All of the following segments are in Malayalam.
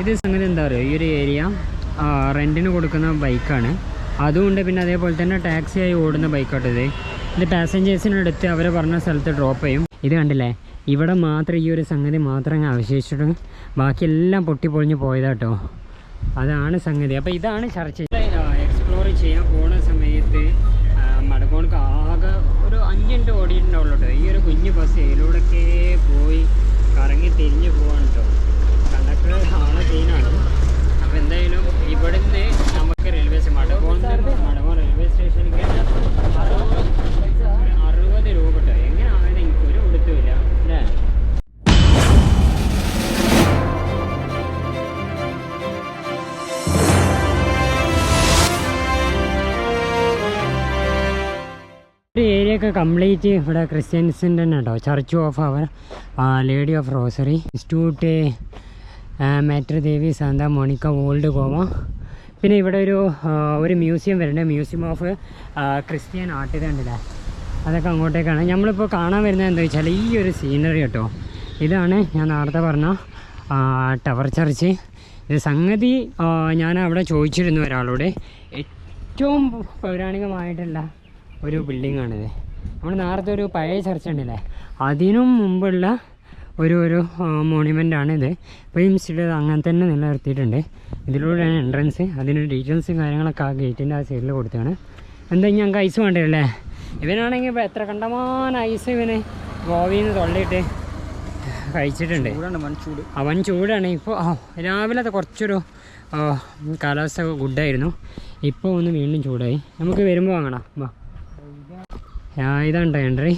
ഇത് സംഗതി എന്താ പറയുക ഈ ഒരു ഏരിയ റെന്റിന് കൊടുക്കുന്ന ബൈക്കാണ് അതുകൊണ്ട് പിന്നെ അതേപോലെ തന്നെ ടാക്സിയായി ഓടുന്ന ബൈക്കാട്ടോ ഇത്. ഇത് പാസഞ്ചേഴ്സിനടുത്ത് അവർ പറഞ്ഞ സ്ഥലത്ത് ഡ്രോപ്പ് ചെയ്യും. ഇത് കണ്ടില്ലേ? ഇവിടെ മാത്രം ഈ ഒരു സംഗതി മാത്രം അങ്ങ് അവശേഷിച്ചിട്ട് ബാക്കിയെല്ലാം പൊട്ടിപ്പൊളിഞ്ഞ് പോയതാട്ടോ. അതാണ് സംഗതി. അപ്പോൾ ഇതാണ് ചർച്ച. എക്സ്പ്ലോർ ചെയ്യാൻ പോണ സമയത്ത് മടക്കോണക്ക് ആകെ ഒരു അഞ്ചെണ്ട് ഓടിയിട്ടുണ്ടാവുള്ളൂ കേട്ടോ ഈ ഒരു കുഞ്ഞു ബസ് ഇതിലൂടെയൊക്കെ പോയി കറങ്ങി തിരിഞ്ഞ് പോവാണ് കേട്ടോ സീനാണ് അപ്പോൾ എന്തായാലും ഇവിടുന്ന് നമുക്ക് railway station Madgaon Madgaon railway സ്റ്റേഷനിലേക്ക് അറുപത് രൂപ കേട്ടോ. എനിക്ക് ഒരു കൊടുത്തുമില്ല അല്ലേ? ഏരിയ ഒക്കെ കംപ്ലീറ്റ് ഇവിടെ ക്രിസ്ത്യൻസിന്റെ തന്നെ കേട്ടോ. Church of our lady of rosary institute Mater Dei Santa Monica old Goa. പിന്നെ ഇവിടെ ഒരു ഒരു മ്യൂസിയം വരുന്നുണ്ട്. മ്യൂസിയം ഓഫ് ക്രിസ്ത്യൻ ആർട്ട് ഇതുണ്ടല്ലേ? അതൊക്കെ അങ്ങോട്ടേക്കാണ്. നമ്മളിപ്പോൾ കാണാൻ വരുന്നത് എന്താ വെച്ചാൽ ഈ ഒരു സീനറി കേട്ടോ. ഇതാണ് ഞാൻ നേരത്തെ പറഞ്ഞ ടവർ ചർച്ച് ഇത് സംഗതി ഞാൻ അവിടെ ചോദിച്ചിരുന്നു ഒരാളോട്. ഏറ്റവും പൗരാണികമായിട്ടുള്ള ഒരു ബിൽഡിങ്ങാണിത് നമ്മൾ നേരത്തെ ഒരു പഴയ ചർച്ച ഉണ്ടല്ലേ? അതിനും മുമ്പുള്ള ഒരു ഒരു മോണുമെന്റ് ആണ് ഇത്. ഇപ്പോഴും അത് അങ്ങനെ തന്നെ നിലനിർത്തിയിട്ടുണ്ട്. ഇതിലൂടെയാണ് എൻട്രൻസ് അതിന്റെ ഡീറ്റെയിൽസും കാര്യങ്ങളൊക്കെ ആ ഗേറ്റിന്റെ ആ സൈഡിൽ കൊടുത്താണ് എന്താ ഞങ്ങൾക്ക് ഐസ് വേണ്ടല്ലേ ഇവനാണെങ്കിൽ ഇപ്പോൾ എത്ര കണ്ടമാന ഐസ് ഇവന് ഗോവയിൽ നിന്ന് തൊള്ളിയിട്ട് കഴിച്ചിട്ടുണ്ട്. അവൻ ചൂടാണ്. ഇപ്പോൾ ആ രാവിലത്തെ കുറച്ചൊരു കാലാവസ്ഥ ഗുഡായിരുന്നു. ഇപ്പോൾ ഒന്ന് വീണ്ടും ചൂടായി. നമുക്ക് വരുമ്പോൾ വാങ്ങണം. വാ. ആ, എൻട്രി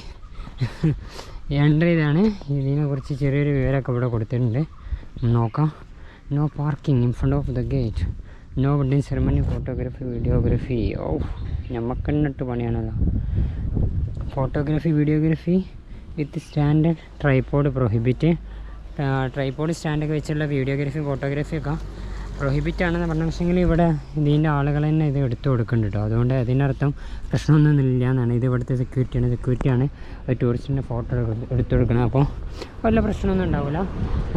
എൻട്രി ചെയ്താണ് ഇതിനെ കുറിച്ച് ചെറിയൊരു വിവരമൊക്കെ ഇവിടെ കൊടുത്തിട്ടുണ്ട്. നോക്കാം. No parking in front of the gate no wedding ceremony photography videography ഓ ഞമ്മക്കെന്നിട്ട് പണിയാണല്ലോ. Photography videography with standard tripod prohibit tripod സ്റ്റാൻഡൊക്കെ വെച്ചുള്ള വീഡിയോഗ്രാഫി ഫോട്ടോഗ്രാഫി ഒക്കെ. പ്രൊഹിബിറ്റ് ആണെന്ന് പറഞ്ഞ പക്ഷേങ്കിൽ ഇവിടെ ഇതിന്റെ ആളുകൾ തന്നെ ഇത് എടുത്തു കൊടുക്കുന്നുണ്ട് കേട്ടോ. അതുകൊണ്ട് അതിനർത്ഥം പ്രശ്നമൊന്നും ഇല്ല എന്നാണ് ഇത് ഇവിടുത്തെ സെക്യൂരിറ്റിയാണ് സെക്യൂരിറ്റിയാണ് ടൂറിസ്റ്റിന്റെ ഫോട്ടോ എടുത്തു കൊടുക്കുന്നത്. അപ്പോൾ വല്ല പ്രശ്നമൊന്നും ഉണ്ടാവില്ല.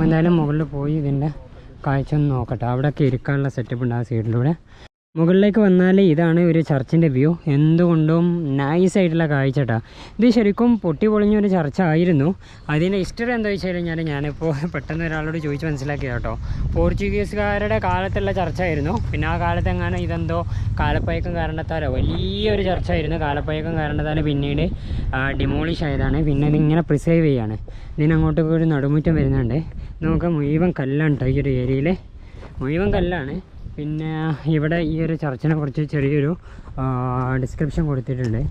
എന്തായാലും മുകളിൽ പോയി ഇതിന്റെ കാഴ്ച ഒന്ന് നോക്കട്ടെ. അവിടെയൊക്കെ ഇരിക്കാനുള്ള സെറ്റപ്പ് ഉണ്ട് ആ സൈഡിലൂടെ മുകളിലേക്ക് വന്നാൽ ഇതാണ് ഒരു ചർച്ചിന്റെ വ്യൂ. എന്തുകൊണ്ടും നൈസ് ആയിട്ടുള്ള കാഴ്ച കേട്ടോ ഇത് ശരിക്കും പൊട്ടി പൊളിഞ്ഞൊരു ചർച്ച ആയിരുന്നു അതിന്റെ ഹിസ്റ്ററി എന്താ വെച്ച് കഴിഞ്ഞാൽ ഞാനിപ്പോൾ പെട്ടെന്ന് ഒരാളോട് ചോദിച്ച് മനസ്സിലാക്കി കേട്ടോ പോർച്ചുഗീസുകാരുടെ കാലത്തുള്ള ചർച്ച ആയിരുന്നു പിന്നെ ആ കാലത്ത് എങ്ങനെ ഇതെന്തോ കാലപ്പയക്കം കാരണത്താലോ വലിയൊരു ചർച്ച ആയിരുന്നു കാലപ്പയക്കം കാരണത്താൽ പിന്നീട് ഡിമോളിഷ് ആയതാണ്. പിന്നെ ഇതിങ്ങനെ പ്രിസേർവ് ചെയ്യാണ്. ഇതിനങ്ങോട്ടൊക്കെ ഒരു നടുമുറ്റം വരുന്നുണ്ട്. നമുക്ക് മുഴുവൻ കല്ലാണ് കേട്ടോ ഈ ഒരു ഏരിയയിൽ മുഴുവൻ കല്ലാണ്. പിന്നെ ഇവിടെ ഈ ഒരു ചർച്ചിനെ കുറിച്ച് ചെറിയൊരു ഡിസ്ക്രിപ്ഷൻ കൊടുത്തിട്ടുണ്ട്.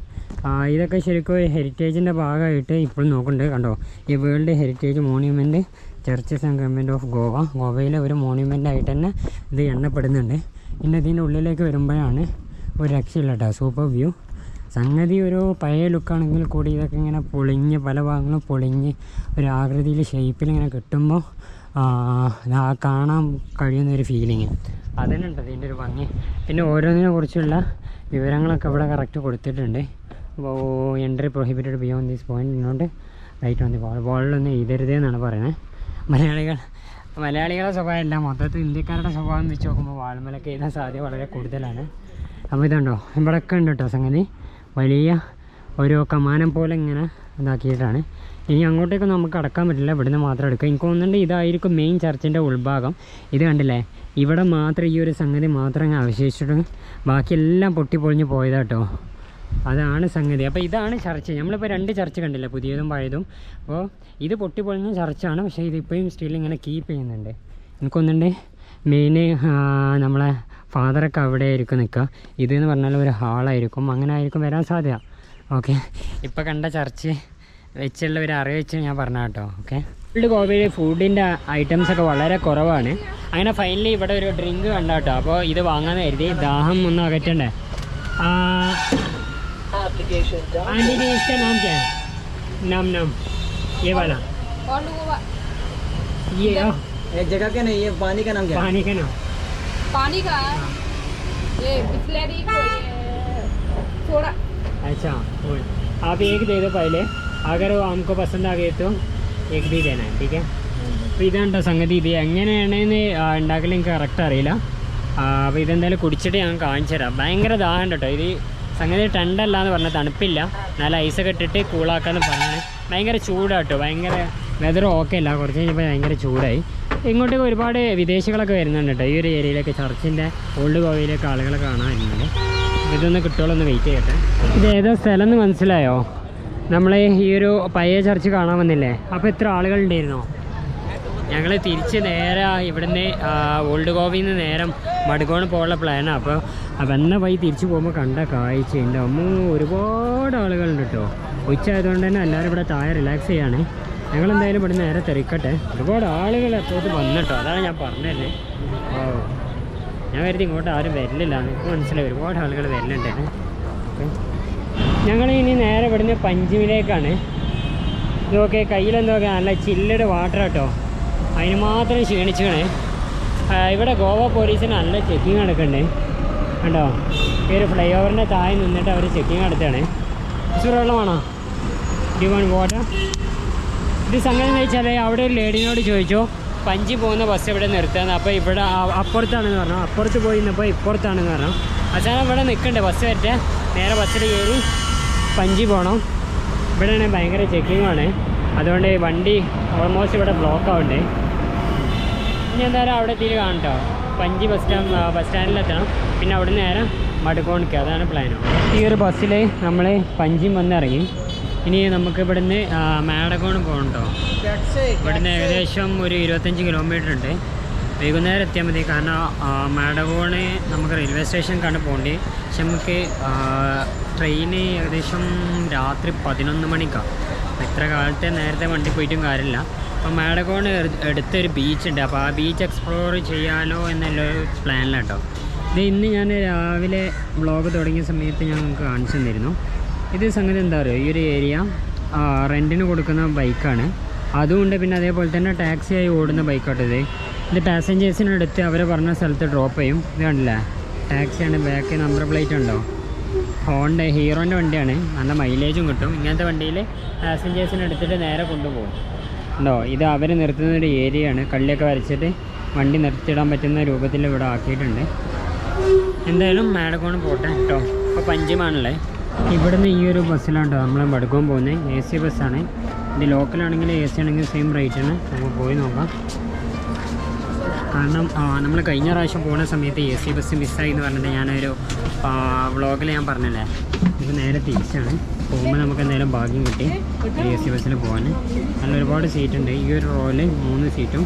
ഇതൊക്കെ ശരിക്കും ഹെറിറ്റേജിന്റെ ഭാഗമായിട്ട് ഇപ്പോഴും നോക്കുന്നുണ്ട്. കണ്ടോ? ഈ world heritage monument churches and government of Goa ഗോവയിലെ ഒരു മോണ്യുമെന്റ് ആയിട്ട് തന്നെ ഇത് എണ്ണപ്പെടുന്നുണ്ട്. പിന്നെ ഇതിന്റെ ഉള്ളിലേക്ക് വരുമ്പോഴാണ് ഒരു രക്ഷയില്ല കേട്ടോ സൂപ്പർ വ്യൂ സംഗതി ഒരു പഴയ ലുക്കാണെങ്കിൽ കൂടി ഇതൊക്കെ ഇങ്ങനെ പൊളിഞ്ഞ് പല ഭാഗങ്ങളും പൊളിഞ്ഞ് ഒരു ആകൃതിയിൽ ഷേപ്പിൽ ഇങ്ങനെ കിട്ടുമ്പോൾ കാണാൻ കഴിയുന്ന ഒരു ഫീലിങ് അതിനുണ്ട് ഇതിന്റെ ഒരു ഭംഗി. പിന്നെ ഓരോന്നിനെ കുറിച്ചുള്ള വിവരങ്ങളൊക്കെ ഇവിടെ കറക്റ്റ് കൊടുത്തിട്ടുണ്ട്. അപ്പോൾ entry prohibited beyond these point ഇന്നോണ്ട് write on the ball ബോളിലൊന്നും എഴുതരുതേ എന്നാണ് പറയുന്നത്. മലയാളികൾ മലയാളികളുടെ സ്വഭാവമല്ല മൊത്തത്തിൽ ഇന്ത്യക്കാരുടെ സ്വഭാവം വെച്ച് നോക്കുമ്പോൾ വാൾമലൊക്കെ എഴുതാൻ സാധ്യത വളരെ കൂടുതലാണ്. അപ്പോൾ ഇതുണ്ടോ? ഇവിടെയൊക്കെ ഉണ്ട് കേട്ടോ സംഗതി? വലിയ ഒരു കമാനം പോലെ ഇങ്ങനെ ഇതാക്കിയിട്ടാണ്. ഇനി അങ്ങോട്ടേക്ക് നമുക്ക് അടക്കാൻ പറ്റില്ല. ഇവിടുന്ന് മാത്രം എടുക്കാം. എനിക്ക് തോന്നുന്നുണ്ട് ഇതായിരിക്കും മെയിൻ ചർച്ചിന്റെ ഉൾഭാഗം. ഇത് കണ്ടില്ലേ? ഇവിടെ മാത്രം ഈ ഒരു സംഗതി മാത്രം അങ്ങ് അവശേഷിച്ചിട്ട്. ബാക്കിയെല്ലാം പൊട്ടിപ്പൊളിഞ്ഞ് പോയതാട്ടോ അതാണ് സംഗതി. അപ്പോൾ ഇതാണ് ചർച്ച്. നമ്മളിപ്പോൾ രണ്ട് ചർച്ച് കണ്ടില്ലേ? പുതിയതും പഴയതും. അപ്പോൾ ഇത് പൊട്ടിപ്പൊളിഞ്ഞ ചർച്ചാണ്. പക്ഷേ ഇതിപ്പോഴും സ്റ്റിൽ ഇങ്ങനെ കീപ്പ് ചെയ്യുന്നുണ്ട്. എനിക്കൊന്നുണ്ട് മെയിൻ നമ്മളെ ഫാദറൊക്കെ അവിടെ ആയിരിക്കും നിൽക്കുക. ഇതെന്ന് പറഞ്ഞാൽ ഒരു ഹാളായിരിക്കും അങ്ങനെ ആയിരിക്കും വരാൻ സാധ്യത. ഓക്കെ ഇപ്പോൾ കണ്ട ചർച്ച് വെച്ചുള്ള ഒരു അറിവ് വെച്ച് ഞാൻ പറഞ്ഞ കേട്ടോ ഓക്കെ ഫുഡ് ഗോവയിൽ ഫുഡിൻ്റെ ഐറ്റംസ് ഒക്കെ വളരെ കുറവാണ് അങ്ങനെ ഫൈനലി ഇവിടെ ഒരു ഡ്രിങ്ക് കണ്ട കേട്ടോ അപ്പോൾ ഇത് വാങ്ങാൻ കരുതി ദാഹം ഒന്നും അകറ്റണ്ടേ आंटी जी इसका नाम क्या है नाम नाम ये वाला कौन लोगों ये आ, एक जगह का नहीं ये पानी का नाम क्या है पानी का नाम पानी का है ये बिस्लरी थोड़ा अच्छा वो आप एक दे दो पहले അഗർ നമുക്ക് പസന്ത് ആകെ എത്തും എഗ് ബി തേന ടീക്ക് അപ്പോൾ ഇതാണ് സംഗതി ഇത് എങ്ങനെയാണ് ഉണ്ടാക്കൽ എനിക്ക് കറക്റ്റ് അറിയില്ല അപ്പോൾ ഇതെന്തായാലും കുടിച്ചിട്ട് ഞാൻ കാണിച്ചു തരാം ഭയങ്കര ദാഹം കേട്ടോ ഇത് സംഗതി ടണ്ടല്ല എന്ന് പറഞ്ഞാൽ തണുപ്പില്ല നല്ല ഐസൊക്കെ ഇട്ടിട്ട് കൂളാക്കാന്ന് പറഞ്ഞാണ് ഭയങ്കര ചൂടാട്ടോ ഭയങ്കര വെതർ ഓക്കെ അല്ല കുറച്ച് കഴിഞ്ഞപ്പോൾ ഭയങ്കര ചൂടായി ഇങ്ങോട്ടേക്ക് ഒരുപാട് വിദേശികളൊക്കെ വരുന്നുണ്ട് കേട്ടോ ഈ ഒരു ഏരിയയിലൊക്കെ ചർച്ചിന്റെ ഓൾഡ് ഗോവയിലേക്ക് ആളുകളെ കാണാൻ വരുന്നുണ്ട് ഇതൊന്ന് കിട്ടുമല്ലോ വെയിറ്റ് ചെയ്യട്ടെ ഇത് ഏതോ സ്ഥലം എന്ന് മനസ്സിലായോ നമ്മൾ ഈ ഒരു പഴയ ചർച്ച് കാണാൻ വന്നില്ലേ? അപ്പോൾ എത്ര ആളുകളുണ്ടായിരുന്നോ? ഞങ്ങൾ തിരിച്ച് നേരെ ഇവിടുന്ന് ഓൾഡ് ഗോവയിൽ നിന്ന് നേരം മടുക്കോണ് പോകാനുള്ള പ്ലാനാണ് അപ്പോൾ വന്ന വഴി തിരിച്ചു പോകുമ്പോൾ കണ്ട കാഴ്ചയുണ്ട് അമ്മ ഒരുപാട് ആളുകളുണ്ട് കേട്ടോ ഉച്ച ആയതുകൊണ്ട് തന്നെ എല്ലാവരും ഇവിടെ താഴെ റിലാക്സ് ചെയ്യാണ്. ഞങ്ങൾ എന്തായാലും ഇവിടെ നേരെ തിരക്കട്ടെ. ഒരുപാട് ആളുകൾ എപ്പോഴും വന്നിട്ടോ അതാണ് ഞാൻ പറഞ്ഞത്. ഓ. ഞാൻ കരുതി ഇങ്ങോട്ട് ആരും വരില്ല എനിക്ക് മനസ്സിലായി. ഒരുപാട് ആളുകൾ വരലുണ്ടായിരുന്നു ഓക്കെ. ഞങ്ങൾ ഇനി നേരെ ഇവിടുന്ന് പഞ്ചിമിലേക്കാണ്. ഇതൊക്കെ കയ്യിലെന്തൊക്കെ നല്ല ചില്ലഡ് വാട്ടർ കേട്ടോ അതിന് മാത്രം ക്ഷീണിച്ചാണ് ഇവിടെ ഗോവ പോലീസിന് നല്ല ചെക്കിങ് നടക്കുന്നുണ്ട് കണ്ടോ? ഈ ഒരു ഫ്ലൈ ഓവറിന്റെ താഴെ നിന്നിട്ട് അവർ ചെക്കിങ് നടത്തുകയാണ് ഇച്ചിരി വെള്ളമാണോ ഡി വൺ വാട്ടർ ഇത് സംഗതി എന്ന് വെച്ചാൽ അവിടെ ഒരു ലേഡിനോട് ചോദിച്ചു പഞ്ചി പോകുന്ന ബസ് ഇവിടെ നിർത്തുക അപ്പോൾ ഇവിടെ അപ്പുറത്താണെന്ന് പറഞ്ഞു. അപ്പുറത്ത് പോയി നിന്നപ്പോൾ ഇപ്പുറത്താണെന്ന് പറഞ്ഞു. അച്ഛൻ ഇവിടെ നിൽക്കണ്ടേ ബസ് വരട്ടെ? നേരെ ബസ്സിൽ കയറി പഞ്ചി പോകണം ഇവിടെയാണ് ഭയങ്കര ചെക്കിങ്ങാണ് അതുകൊണ്ട് വണ്ടി ഓൾമോസ്റ്റ് ഇവിടെ ബ്ലോക്ക് ആവണ്ടേ. ഇനി എന്തായാലും അവിടെ എത്തിയിട്ട് കാണട്ടോ. പഞ്ചി ബസ് സ്റ്റാൻഡ് ബസ് സ്റ്റാൻഡിലെത്തണം പിന്നെ അവിടെ നേരെ മടുക്കോണിക്കുക അതാണ് പ്ലാനോ ഈ ഒരു ബസ്സിൽ നമ്മൾ പഞ്ചിയും വന്നിറങ്ങി ഇനി നമുക്ക് ഇവിടുന്ന് മാഡകോണ് പോകണ്ടോ ഇവിടുന്ന് ഏകദേശം ഒരു ഇരുപത്തഞ്ച് കിലോമീറ്റർ ഉണ്ട്. വൈകുന്നേരം എത്തിയാൽ മതി. കാരണം മാഡകോണ് നമുക്ക് റെയിൽവേ സ്റ്റേഷൻ കണ്ട് പോകേണ്ടി. പക്ഷെ നമുക്ക് ട്രെയിന് ഏകദേശം രാത്രി പതിനൊന്ന് മണിക്കാണ് ഇത്ര കാലത്തെ നേരത്തെ വണ്ടി പോയിട്ടും കാര്യമില്ല. അപ്പം മാഡഗോൺ അടുത്തൊരു ബീച്ച് ഉണ്ട്. അപ്പോൾ ആ ബീച്ച് എക്സ്പ്ലോർ ചെയ്യാലോ എന്നുള്ള പ്ലാനിലാട്ടോ. ഇത് ഇന്ന് ഞാൻ രാവിലെ വ്ളോഗ് തുടങ്ങിയ സമയത്ത് ഞാൻ നിങ്ങൾക്ക് കാണിച്ചു തന്നിരുന്നു. ഇത് സംഗതി എന്താ പറയുക ഈ ഒരു ഏരിയ റെന്റിന് കൊടുക്കുന്ന ബൈക്കാണ് അതുകൊണ്ട് പിന്നെ അതേപോലെ തന്നെ ടാക്സിയായി ഓടുന്ന ബൈക്കാട്ടോ ഇത്. ഇത് പാസഞ്ചേഴ്സിനടുത്ത് അവർ പറഞ്ഞ സ്ഥലത്ത് ഡ്രോപ്പ് ചെയ്യും. ഇത് കണ്ടില്ലേ? ടാക്സിയാണ് ബാക്ക് നമ്പർ പ്ലേറ്റ് ഉണ്ടോ? ഹോണ്ട ഹീറോന്റെ വണ്ടിയാണ്. നല്ല മൈലേജും കിട്ടും. ഇങ്ങനത്തെ വണ്ടിയിൽ പാസഞ്ചേഴ്സിനെ എടുത്തിട്ട് നേരെ കൊണ്ടുപോകും. ഉണ്ടോ ഇത് അവർ നിർത്തുന്ന ഒരു ഏരിയയാണ് കള്ളിയൊക്കെ വരച്ചിട്ട് വണ്ടി നിർത്തിയിടാൻ പറ്റുന്ന രൂപത്തിൽ ഇവിടെ ആക്കിയിട്ടുണ്ട്. എന്തായാലും മാഡക്കോണ് പോട്ടെ കേട്ടോ. ഇപ്പോൾ പഞ്ചമാണല്ലേ ഇവിടുന്ന് ഈ ഒരു ബസ്സിലാണ് കേട്ടോ നമ്മൾ മടുക്കാൻ പോകുന്നത് എ സി ബസ്സാണ് ഇത് ലോക്കലാണെങ്കിൽ എ സി ആണെങ്കിൽ സെയിം റേറ്റാണ് നമുക്ക് പോയി നോക്കാം. കാരണം നമ്മൾ കഴിഞ്ഞ പ്രാവശ്യം പോകുന്ന സമയത്ത് എ സി ബസ് മിസ്സായി എന്ന് പറഞ്ഞിട്ട് ഞാനൊരു വ്ളോഗിൽ ഞാൻ പറഞ്ഞല്ലേ? ഇത് നേരെ തിരിച്ചാണ്. പോകുമ്പോൾ നമുക്ക് എന്തായാലും ഭാഗ്യം കിട്ടി എ സി ബസ്സിൽ പോകാൻ നല്ല ഒരുപാട് സീറ്റ് ഉണ്ട്. ഈ ഒരു റോയിൽ മൂന്ന് സീറ്റും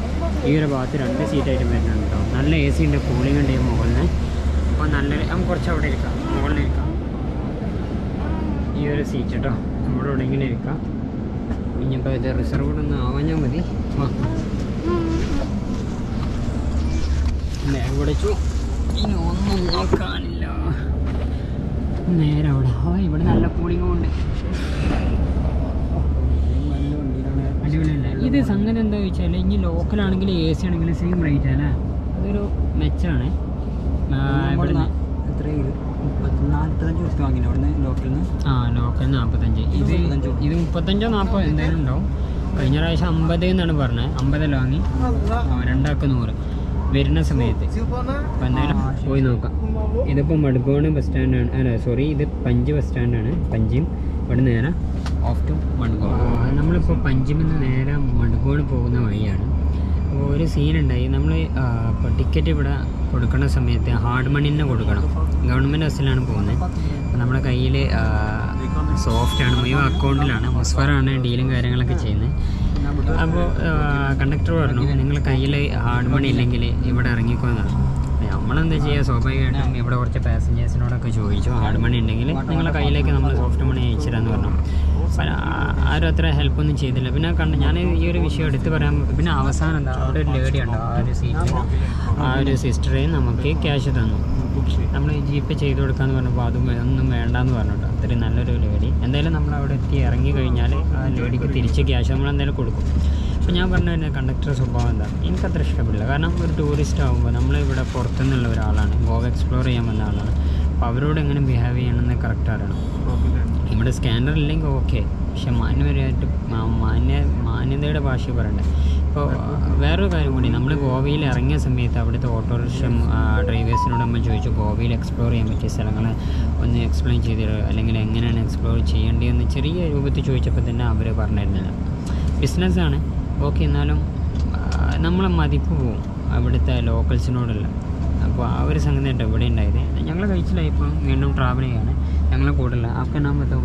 ഈ ഒരു ഭാഗത്ത് രണ്ട് സീറ്റായിട്ട് വരുന്നുണ്ട് കേട്ടോ നല്ല എ സി ഉണ്ട് കൂളിംഗ് ഉണ്ട് മുകളിൽ അപ്പോൾ നല്ല കുറച്ച് അവിടെ ഇരിക്കാം. മുകളിൽ ഇരിക്കാം. ഈ ഒരു സീറ്റ് കേട്ടോ നമ്മുടെ എവിടെയെങ്കിലും ഇരിക്കാം. ഇനിയിപ്പോൾ ഇത് റിസർവ് ഒന്ന് ആവാഞ്ഞാൽ മതി വാ വിളിച്ചു. ഇനി ഒന്നും നോക്കാനില്ല. നേരെ അവിടെ. ഓ ഇവിടെ നല്ല കൂളിങ്ങും ഉണ്ട്. അടിപൊളിയല്ലേ ഇത് സംഗതി എന്താ വെച്ചാൽ ഇനി ലോക്കലാണെങ്കിൽ എ സി ആണെങ്കിലും സെയിം റേറ്റ് അല്ലേ? അതൊരു മെച്ചാണ്. ആ, ലോക്കൽ നാൽപ്പത്തഞ്ച് ഇത്? ഇത് മുപ്പത്തഞ്ചോ നാൽപ്പതോ എന്തായാലും ഉണ്ടാവും. കഴിഞ്ഞ പ്രാവശ്യം അമ്പത് എന്നാണ് പറഞ്ഞത്. അമ്പതല്ല വാങ്ങി? രണ്ടാൾക്ക് നൂറ്. വരുന്ന സമയത്ത് അപ്പം എന്തായാലും പോയി നോക്കാം. ഇതിപ്പോൾ മടുക്കോണ് ബസ് സ്റ്റാൻഡാണ് അല്ല സോറി ഇത് പഞ്ച് ബസ് സ്റ്റാൻഡാണ് പഞ്ചിയും ഇവിടെ നേരെ ഓഫ് ടു മഡ്ഗോൺ നമ്മളിപ്പോൾ പഞ്ചിൽ നിന്ന് നേരെ മടുക്കോണ് പോകുന്ന വഴിയാണ്. അപ്പോൾ ഒരു സീനുണ്ടായി നമ്മൾ ഇപ്പോൾ ടിക്കറ്റ് ഇവിടെ കൊടുക്കുന്ന സമയത്ത് ഹാർഡ് മണി തന്നെ കൊടുക്കണം. ഗവൺമെന്റ് ബസ്സിലാണ് പോകുന്നത് അപ്പോൾ നമ്മുടെ കയ്യിൽ സോഫ്റ്റാണ് മുഴുവൻ അക്കൗണ്ടിലാണ് മുസ്ഫറാണ് ഡീലും കാര്യങ്ങളൊക്കെ ചെയ്യുന്നത് അപ്പോൾ കണ്ടക്ടർ പറഞ്ഞു നിങ്ങൾ കയ്യിൽ ഹാർഡ് മണി ഇല്ലെങ്കിൽ ഇവിടെ ഇറങ്ങിക്കോന്നാണ് നമ്മളെന്താ ചെയ്യുക? സ്വാഭാവികമായിട്ടും ഇവിടെ കുറച്ച് പാസഞ്ചേഴ്സിനോടൊക്കെ ചോദിച്ചു ഹാർഡ് മണി ഉണ്ടെങ്കിൽ നിങ്ങളുടെ കയ്യിലേക്ക് നമ്മൾ സോഫ്റ്റ് മണി അയച്ചിരാന്ന് പറഞ്ഞു. അപ്പം ആരും അത്ര ഹെൽപ്പൊന്നും ചെയ്തില്ല. പിന്നെ കണ്ട് ഞാൻ ഈ ഒരു വിഷയം എടുത്ത് പറയാൻ പിന്നെ അവസാനം എന്താ അവിടെ ഒരു ലേഡി ഉണ്ടോ ആ ഒരു സീറ്റിൽ ആ ഒരു സിസ്റ്ററെയും നമുക്ക് ക്യാഷ് തന്നു. നമ്മൾ ജി പേ ചെയ്ത് കൊടുക്കാന്ന് പറഞ്ഞപ്പോൾ അതും ഒന്നും വേണ്ടാന്ന് പറഞ്ഞിട്ടോ. അത്രയും നല്ലൊരു ലേഡി എന്തായാലും നമ്മൾ അവിടെ എത്തി ഇറങ്ങി കഴിഞ്ഞാൽ ആ ലേഡിക്ക് തിരിച്ച് ക്യാഷ് നമ്മൾ എന്തായാലും കൊടുക്കും. അപ്പോൾ ഞാൻ പറഞ്ഞ തന്നെ കണ്ടക്ടർ സ്വഭാവം എന്താ? എനിക്കത്ര ഇഷ്ടപ്പെടില്ല. കാരണം ഒരു ടൂറിസ്റ്റ് ആകുമ്പോൾ നമ്മളിവിടെ പുറത്തുനിന്നുള്ള ഒരാളാണ്. ഗോവ എക്സ്പ്ലോർ ചെയ്യാൻ വന്ന ആളാണ്. അപ്പോൾ അവരോട് എങ്ങനെ ബിഹേവ് ചെയ്യണമെന്ന് കറക്റ്റ് അറിയണം. നമ്മുടെ സ്കാനർ ഇല്ലെങ്കിൽ ഓക്കെ പക്ഷെ മാന്യപരമായിട്ട് മാന്യ മാന്യതയുടെ ഭാഷ പറയണ്ടേ. ഇപ്പോൾ വേറൊരു കാര്യം കൂടി. നമ്മൾ ഗോവയിൽ ഇറങ്ങിയ സമയത്ത് അവിടുത്തെ ഓട്ടോറിക്ഷ ഡ്രൈവേഴ്സിനോട് നമ്മൾ ചോദിച്ചു ഗോവയിൽ എക്സ്പ്ലോർ ചെയ്യാൻ പറ്റിയ സ്ഥലങ്ങൾ ഒന്ന് എക്സ്പ്ലെയിൻ ചെയ്ത് അല്ലെങ്കിൽ എങ്ങനെയാണ് എക്സ്പ്ലോർ ചെയ്യേണ്ടതെന്ന് ചെറിയ രൂപത്തിൽ ചോദിച്ചപ്പോൾ തന്നെ അവർ പറഞ്ഞിരുന്നില്ല. ബിസിനസ്സാണ് ഓക്കെ എന്നാലും നമ്മളെ മതിപ്പ് പോവും അവിടുത്തെ ലോക്കൽസിനോടുള്ള അപ്പോൾ ആ ഒരു സംഗതി ഉണ്ട് ഇവിടെ ഉണ്ടായത്. ഞങ്ങൾ കഴിച്ചില്ല ഇപ്പം. വീണ്ടും ട്രാവൽ ചെയ്യാണ്. ഞങ്ങളെ കൂടുതൽ ആഫ്റ്റർ നാം ബത്തോ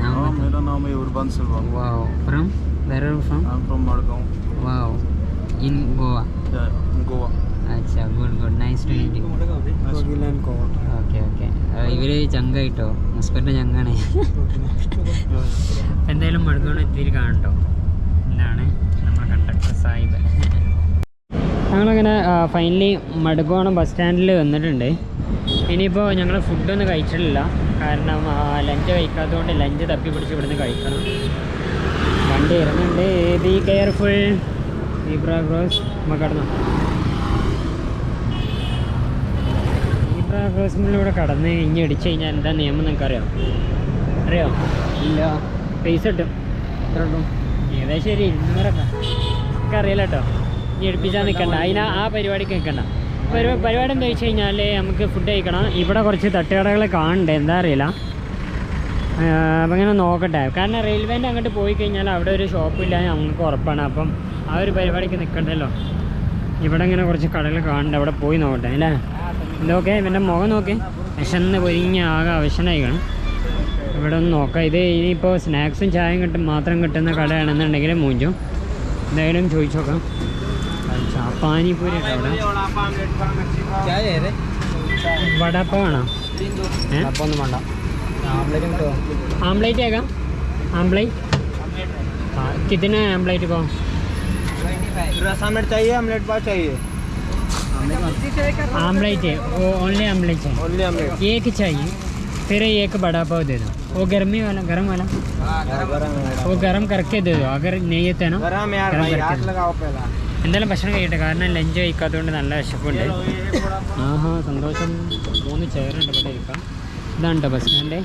ഭയ്യ നാം हाँ ബത്തോ. मेरा नाम है Urbano Silva Wow. From? Where are you from? I am from Madgaon Wow. In Goa. Goa അച്ഛാ good good nice to meet okay okay ഇവര് ചങ്കായിട്ടോ മുസ്കറിന്റെ ചങ്കാണ് എന്തായാലും മടുക്കോണം എത്തിയിട്ട് കാണട്ടോ എന്താണ് നമ്മുടെ കണ്ടക്ടർ സാഹിബ് ഞങ്ങളങ്ങനെ ഫൈനലി മടുക്കോണം ബസ് സ്റ്റാൻഡിൽ വന്നിട്ടുണ്ട് ഇനിയിപ്പോൾ ഞങ്ങൾ ഫുഡൊന്നും കഴിച്ചിട്ടില്ല കാരണം ലഞ്ച് കഴിക്കാത്തതുകൊണ്ട് ലഞ്ച് തപ്പി പിടിച്ച് ഇവിടുന്ന് കഴിക്കണം. വണ്ടി ഇറങ്ങുന്നുണ്ട്. ബി കെയർഫുൾ സീബ്ര ക്രോസ് നമുക്ക് കടന്നു. സീബ്ര ക്രോസിലൂടെ കടന്ന് ഇനി അടിച്ചു കഴിഞ്ഞാൽ എന്താ നിയമം നിങ്ങൾക്ക് അറിയാം അറിയോ? ഇല്ല. പൈസ കിട്ടും. എത്ര കിട്ടും ഏകദേശം ഒരു ഇരുന്നൂറൊക്കെ. അറിയില്ല കേട്ടോ. ഇനി എടുപ്പിച്ചാൽ നിൽക്കണ്ട. അതിനാ ആ പരിപാടിക്ക് നിൽക്കണ്ട. പരിപാടി എന്താ വെച്ച് കഴിഞ്ഞാൽ നമുക്ക് ഫുഡ് കഴിക്കണം. ഇവിടെ കുറച്ച് തട്ടുകടകൾ കാണണ്ടേ എന്താ അറിയില്ല. അപ്പം ഇങ്ങനെ നോക്കട്ടെ. കാരണം റെയിൽവേന്റെ അങ്ങോട്ട് പോയി കഴിഞ്ഞാൽ അവിടെ ഒരു ഷോപ്പില്ല ഞങ്ങൾക്ക് ഉറപ്പാണ്. അപ്പം ആ ഒരു പരിപാടിക്ക് നിൽക്കണ്ടല്ലോ ഇവിടെ ഇങ്ങനെ കുറച്ച് കടകൾ കാണണ്ട അവിടെ പോയി നോക്കട്ടെ അല്ലേ? ഇതൊക്കെ ഇവന്റെ മുഖം നോക്കി. വിശന്ന് പൊരിഞ്ഞ ആകെ അവശനായിക്കണം. ഇവിടെ ഒന്ന് നോക്കാം. ഇത് ഇനിയിപ്പോൾ സ്നാക്സും ചായയും കിട്ടും മാത്രം കിട്ടുന്ന കടയാണെന്നുണ്ടെങ്കിൽ മൂഞ്ചും. എന്തായാലും ചോദിച്ചു നോക്കാം. പാനിപൂരി ഉണ്ട് അവിടെ क्या है रे വടപ്പമാണോ ഏ आप ഒന്നും വേണ്ട ആംബ്ലേറ്റ് കിട്ടുമോ आमलेट है क्या आमलेट हाँ कितने हैं आमलेट को रस आमलेट चाहिए आमलेट पाव चाहिए आमलेट है वो ओनली आमलेट है ओनली आमलेट एक चाहिए फिर एक बड़ा पाव दे दो वो गर्मी वाला गरम वाला गरम वो गरम करके दे दो अगर नहीं है ना गरम यार गरम भाई करके हाथ दो। लगाओ पहला എന്തായാലും ഭക്ഷണം കഴിയട്ടെ. കാരണം ലഞ്ച് കഴിക്കാത്തതുകൊണ്ട് നല്ല വിശപ്പുണ്ട്. ആഹാ സന്തോഷം. മൂന്ന് ചെയറുണ്ട് ഇവിടെ ഇരിക്കാം. ഇതാണ് കേട്ടോ ബസ് സ്റ്റാൻഡ്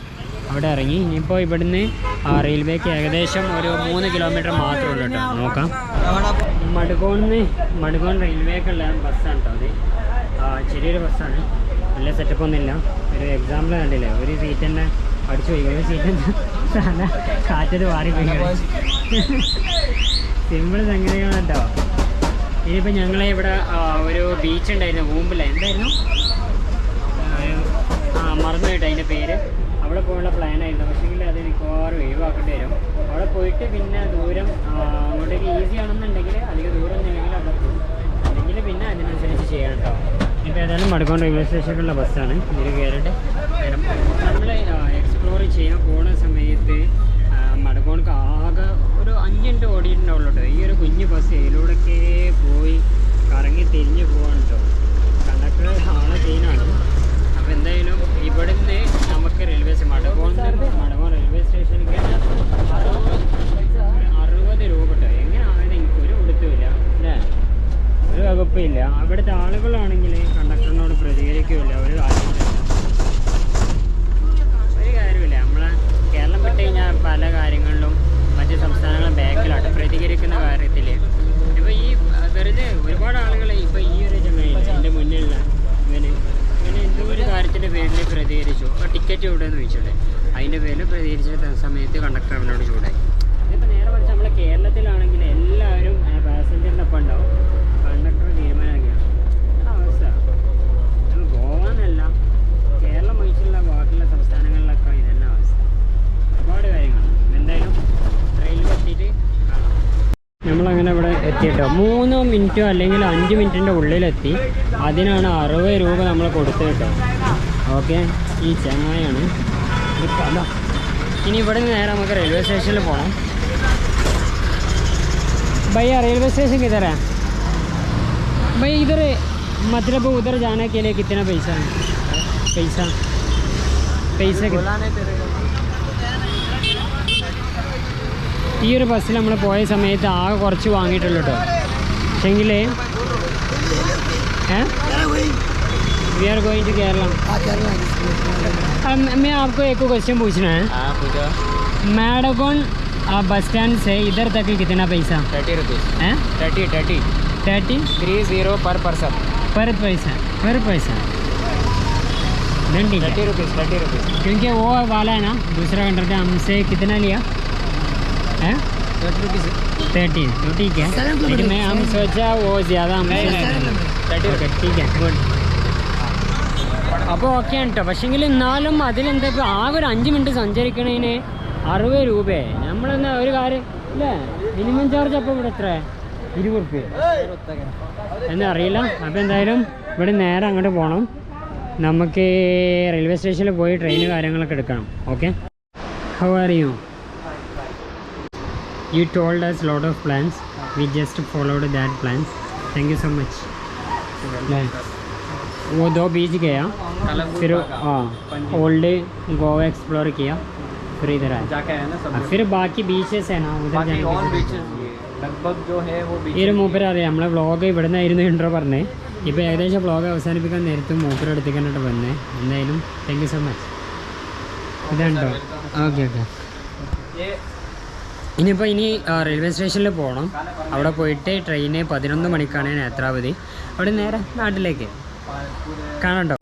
അവിടെ ഇറങ്ങി. ഇനിയിപ്പോൾ ഇവിടുന്ന് ആ റെയിൽവേക്ക് ഏകദേശം ഒരു മൂന്ന് കിലോമീറ്റർ മാത്രമേ ഉള്ളൂ കേട്ടോ. നോക്കാം. മടുകോണിന്ന് മടുകോൺ റെയിൽവേക്കുള്ള ബസ്സാണ് കേട്ടോ അത്. ചെറിയൊരു ബസ്സാണ് നല്ല സെറ്റപ്പ് ഒന്നുമില്ല ഒരു എക്സാമ്പിൾ കണ്ടില്ലേ? ഒരു സീറ്റ് തന്നെ അടിച്ചു പോയി. ഒരു സീറ്റ് തന്നെ കാറ്റത് മാറിപ്പോയി സിമ്പിൾ സംഗതികളാണ് കേട്ടോ. ഇനിയിപ്പോൾ ഞങ്ങളെ ഇവിടെ ഒരു ബീച്ച് ഉണ്ടായിരുന്നു ഊമ്പില്ല എന്തായിരുന്നു? ആ, മറന്നുപോയിട്ട് അതിന്റെ പേര്. അവിടെ പോകാനുള്ള പ്ലാനായിരുന്നു പക്ഷേ പക്ഷേങ്കിൽ അത് മിക്കവാറും ഒഴിവാക്കേണ്ടി വരും. അവിടെ പോയിട്ട് പിന്നെ ദൂരം അങ്ങോട്ടേക്ക് ഈസി ആണെന്നുണ്ടെങ്കിൽ അധികം ദൂരം ഒന്നുമില്ലെങ്കിൽ അവിടെ പോകും അല്ലെങ്കിൽ പിന്നെ അതിനനുസരിച്ച് ചെയ്യണം കേട്ടോ. ഇപ്പോൾ ഏതായാലും മടുക്കോൺ റെയിൽവേ സ്റ്റേഷനിലുള്ള ബസ്സാണ് ഇതിൽ കയറിയിട്ട് നമ്മൾ എക്സ്പ്ലോർ ചെയ്യാൻ പോകുന്ന സമയത്ത് ആ, മടുക്കോണക്ക് ആകെ ഒരു അഞ്ച് മിനിറ്റ് ഓടിയിട്ടുണ്ടാവുള്ളൂ ഈ ഒരു കുഞ്ഞു ബസ് ഇതിലൂടെയൊക്കെ പോയി കറങ്ങി തിരിഞ്ഞ് പോവാണ് കണ്ടക്ടർ ആളെ സീനാണ് അപ്പോൾ എന്തായാലും ഇവിടുന്ന് നമുക്ക് railway station Madgaon Madgaon railway സ്റ്റേഷനിലേക്ക് അറുപത് അറുപത് രൂപ കേട്ടോ എങ്ങനെയാണെന്ന് എനിക്ക് ഒരു കൊടുത്തുമില്ല അല്ലേ ഒരു വകുപ്പില്ല അവിടുത്തെ ആളുകളാണെങ്കിൽ കണ്ടക്ടറിനോട് പ്രതികരിക്കില്ല ഒരു കാര്യമില്ല ഒരു കാര്യമില്ല നമ്മളെ കേരളം വിട്ട് കഴിഞ്ഞാൽ പല കാര്യങ്ങളിലും മറ്റ് സംസ്ഥാനങ്ങളും ബാക്കിലാണ് പ്രതികരിക്കുന്ന കാര്യത്തിൽ ഇപ്പോൾ ഈ അഹ്, വെറുതെ ഒരുപാട് ആളുകൾ ഇപ്പോൾ ഈ ഒരു ചങ്ങായില്ല എന്റെ മുന്നിലുള്ള ഇവന് ഇവന് എന്തോ ഒരു കാര്യത്തിന്റെ പേരിൽ പ്രതികരിച്ചു അപ്പോൾ ടിക്കറ്റ് എവിടെയെന്ന് ചോദിച്ചോട്ടെ അതിന്റെ പേരിൽ പ്രതികരിച്ച സമയത്ത് കണ്ടക്ടർ അവനോട് കൂടെ. ഇതിപ്പോൾ നേരെ മറിച്ച് നമ്മളെ കേരളത്തിലാണെങ്കിൽ എല്ലാവരും പാസഞ്ചറിന്റെ ഒപ്പം ഉണ്ടാവും. കണ്ടക്ടർ തീരുമാനമാക്കിയാണ് അവസ്ഥ? ഗോവ എന്നല്ല കേരളം ഒഴിച്ചുള്ള ബാക്കിയുള്ള സംസ്ഥാനങ്ങളിലൊക്കെ ഇതന്നെ അവസ്ഥ. ഒരുപാട് കാര്യങ്ങൾ എന്തായാലും ട്രെയിനിൽ പറ്റിയിട്ട് നമ്മളങ്ങനെ ഇവിടെ എത്തിയിട്ടോ? മൂന്ന് മിനിറ്റോ അല്ലെങ്കിൽ അഞ്ച് മിനിറ്റിന്റെ ഉള്ളിലെത്തി. അതിനാണ് അറുപത് രൂപ നമ്മൾ കൊടുത്തത് കേട്ടോ. ഓക്കെ? ഈ ചങ്ങായാണ് കഥ. ഇനി ഇവിടെ നിന്ന് നേരെ നമുക്ക് റെയിൽവേ സ്റ്റേഷനിൽ പോകണം भैया रेलवे स्टेशन किधर है भैया इधर मतलब उधर जाने के लिए कितना पैसा है पैसा पैसा कितना ഈ ഒരു ബസ്സിൽ നമ്മൾ പോയ സമയത്ത് ആകെ കുറച്ച് വാങ്ങിയിട്ടുള്ളൂ കേട്ടോ പക്ഷെങ്കിൽ we are going to Kerala अब मैं आपको एक क्वेश्चन पूछना है। हाँ पूछो। बस स्टैंड से इधर तक कितना पैसा? थर्टी रुपीज़ है? Thirty thirty. Thirty? Three zero per person. पर पैसा पर पैसा। थर्टी रुपीज़ थर्टी रुपीज़ क्योंकि वो वाला है ना दूसरा कंट्रोल हमसे कितना लिया? है? थर्टी रुपीज़ थर्टी तो ठीक है। लेकिन मैं हम सोचा वो ज़्यादा हमें थर्टी रुपीज़ ठीक है गुड അപ്പോൾ ഓക്കെ ആണ് കേട്ടോ പക്ഷേങ്കിൽ എന്നാലും അതിലെന്താ ഇപ്പോൾ ആകെ ഒരു അഞ്ച് മിനിറ്റ് സഞ്ചരിക്കണതിന് അറുപത് രൂപയെ. നമ്മളെന്നാ ഒരു കാര്യം ഇല്ലേ? മിനിമം ചാർജ് അപ്പോൾ ഇവിടെ എത്ര ഇരുപത് റുപ്യ. എന്താ അറിയില്ല. അപ്പോൾ എന്തായാലും ഇവിടെ നേരെ അങ്ങോട്ട് പോകണം നമുക്ക് റെയിൽവേ സ്റ്റേഷനിൽ പോയി ട്രെയിൻ കാര്യങ്ങളൊക്കെ എടുക്കണം. Okay how are you told told lot of plans we just followed that plans thank you so much. Bye. वो दो बीच गया फिर हाँ ओल्ड गोवा एक्सप्लोर किया फिर इधर आया जाके है ना हाँ, फिर बाकी बीचेस है ना उधर बाकी और जाने बीचेस लगभग जो है वो ഈ ഒരു മൂപ്പര് അറിയാം നമ്മളെ വ്ളോഗ് ഇവിടെ നിന്നായിരുന്നു ഇൻട്രോ പറഞ്ഞേ ഇപ്പോൾ ഏകദേശം വ്ളോഗ് അവസാനിപ്പിക്കാൻ നേരത്തും മൂപ്പര് എടുത്തേക്കാനായിട്ട് വന്നേ എന്തായാലും താങ്ക് യു സോ മച്ച് ഇതുണ്ടോ ഓക്കെ ഓക്കെ ये ഇനിയിപ്പോൾ ഇനി ആ, റെയിൽവേ സ്റ്റേഷനിൽ പോകണം അവിടെ പോയിട്ട് ട്രെയിന് പതിനൊന്ന് മണിക്കാണ് നേത്രാവതി അവിടെ നേരെ നാട്ടിലേക്ക് കാണണ്ടോ